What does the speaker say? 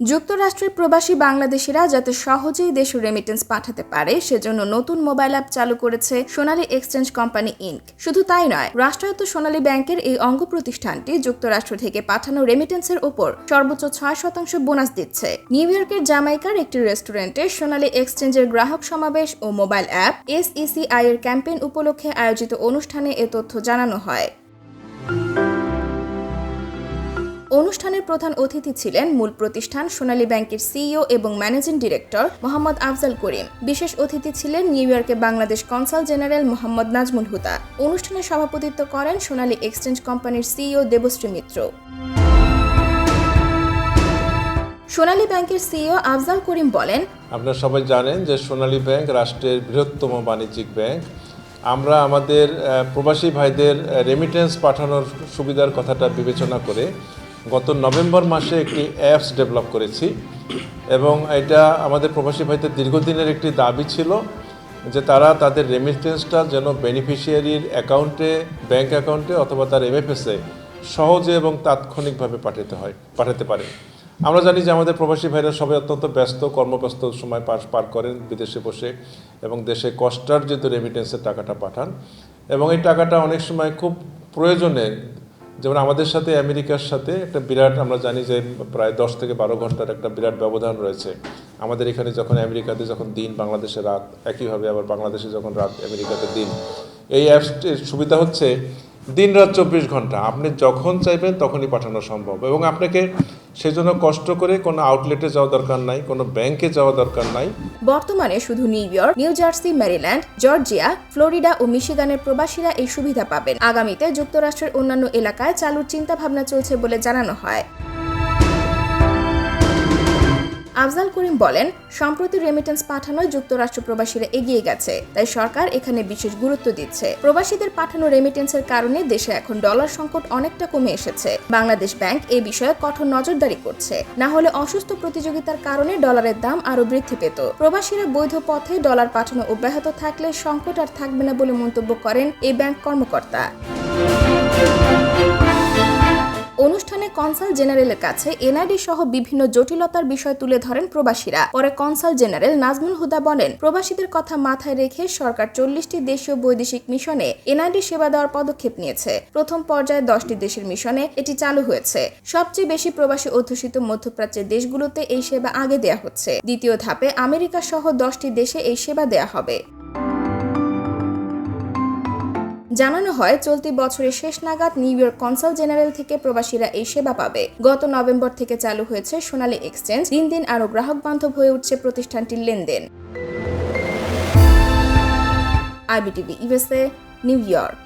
যুক্তরাষ্ট্রের প্রবাসী বাংলাদেশিরা যাতে সহজেই দেশে রেমিটেন্স পাঠাতে পারে, সেজন্য নতুন মোবাইল অ্যাপ চালু করেছে সোনালী এক্সচেঞ্জ কোম্পানি ইনক শুধু তাই নয়, রাষ্ট্রায়ত্ত সোনালী ব্যাংকের এই অঙ্গ প্রতিষ্ঠানটি যুক্তরাষ্ট্র থেকে পাঠানো রেমিটেন্সের উপর সর্বোচ্চ ছয় শতাংশ বোনাস দিচ্ছে। নিউ ইয়র্কের জামাইকার একটি রেস্টুরেন্টে সোনালী এক্সচেঞ্জের গ্রাহক সমাবেশ ও মোবাইল অ্যাপ এসইসিআই এর ক্যাম্পেইন উপলক্ষে আয়োজিত অনুষ্ঠানে এ তথ্য জানানো হয়। অনুষ্ঠানের প্রধান অতিথি ছিলেন মূল প্রতিষ্ঠান সোনালী ব্যাংকের সিইও এবং ম্যানেজিং ডিরেক্টর মোহাম্মদ আফজাল করিম। বিশেষ অতিথি ছিলেন নিউ ইয়র্কে বাংলাদেশ কনসাল জেনারেল মোহাম্মদ নাজমুল হুদা। অনুষ্ঠানে সভাপতিত্ব করেন সোনালী এক্সচেঞ্জ কোম্পানির সিইও দেবশ্রী মিত্র। সোনালী ব্যাংকের সিইও আফজাল করিম বলেন, আপনারা সবাই জানেন যে সোনালী ব্যাংক রাষ্ট্রের বৃহত্তম বাণিজ্যিক ব্যাংক। আমরা আমাদের প্রবাসী ভাইদের রেমিটেন্স পাঠানোর সুবিধার কথাটা বিবেচনা করে গত নভেম্বর মাসে একটি অ্যাপস ডেভেলপ করেছি এবং এটা আমাদের প্রবাসী ভাইদের দীর্ঘদিনের একটি দাবি ছিল যে তারা তাদের রেমিটেন্সটা যেন বেনিফিশিয়ারির অ্যাকাউন্টে ব্যাংক অ্যাকাউন্টে অথবা তার এমএফএসে সহজে এবং তাৎক্ষণিকভাবে পাঠাতে হয়, পাঠাতে পারে। আমরা জানি যে আমাদের প্রবাসী ভাইরা সবাই অত্যন্ত ব্যস্ত, কর্মব্যস্ত সময় পার পার করেন বিদেশে বসে এবং দেশে কষ্টার্জিত রেমিটেন্সের টাকাটা পাঠান। এবং এই টাকাটা অনেক সময় খুব প্রয়োজনে যেমন আমাদের সাথে, আমেরিকার সাথে একটা বিরাট, আমরা জানি যে প্রায় দশ থেকে বারো ঘণ্টার একটা বিরাট ব্যবধান রয়েছে। আমাদের এখানে যখন আমেরিকাতে যখন দিন, বাংলাদেশে রাত, একইভাবে আবার বাংলাদেশে যখন রাত, আমেরিকাতে দিন। এই অ্যাপসটির সুবিধা হচ্ছে দিন রাত চব্বিশ ঘণ্টা। আপনি যখন চাইবেন তখনই পাঠানো সম্ভব। এবং আপনাকে সেজন্য কষ্ট করে কোনো আউটলেটে যাওয়া দরকার নাই, কোনো ব্যাংকে যাওয়া দরকার নাই। বর্তমানে শুধু New York, New Jersey, Maryland, Georgia, Florida ও মিশিগানের প্রবাসীরা এই সুবিধা পাবেন। আগামীতে যুক্তরাষ্ট্রের অন্যান্য এলাকায় চালুর চিন্তাভাবনা চলছে বলে জানানো হয়। আফজাল করিম বলেন, সম্প্রতি রেমিটেন্স পাঠানোয় যুক্তরাষ্ট্র প্রবাসীরা এগিয়ে গেছে, তাই সরকার এখানে বিশেষ গুরুত্ব দিচ্ছে। প্রবাসীদের পাঠানো রেমিটেন্সের কারণে দেশে এখন ডলার সংকট অনেকটা কমে এসেছে। বাংলাদেশ ব্যাংক এ বিষয়ে কঠোর নজরদারি করছে। না হলে অসুস্থ প্রতিযোগিতার কারণে ডলারের দাম আরও বৃদ্ধি পেত। প্রবাসীরা বৈধ পথে ডলার পাঠানো অব্যাহত থাকলে সংকট আর থাকবে না বলে মন্তব্য করেন এই ব্যাংক কর্মকর্তা। অনুষ্ঠানে কনসাল জেনারেলের কাছে এনআইডি সহ বিভিন্ন জটিলতার বিষয় তুলে ধরেন প্রবাসীরা। পরে কনসাল জেনারেল নাজমুল হুদা বলেন, প্রবাসীদের কথা মাথায় রেখে সরকার চল্লিশটি দেশীয় বৈদেশিক মিশনে এনআইডি সেবা দেওয়ার পদক্ষেপ নিয়েছে। প্রথম পর্যায়ে দশটি দেশের মিশনে এটি চালু হয়েছে। সবচেয়ে বেশি প্রবাসী অধ্যুষিত মধ্যপ্রাচ্যের দেশগুলোতে এই সেবা আগে দেয়া হচ্ছে। দ্বিতীয় ধাপে আমেরিকা সহ দশটি দেশে এই সেবা দেয়া হবে। জানানো হয়, চলতি বছরের শেষ নাগাদ নিউ ইয়র্ক কনসাল জেনারেল থেকে প্রবাসীরা এই সেবা পাবে। গত নভেম্বর থেকে চালু হয়েছে সোনালী এক্সচেঞ্জ। দিন দিন আরও গ্রাহক বান্ধব হয়ে উঠছে প্রতিষ্ঠানটির লেনদেন। IBTV USA New York.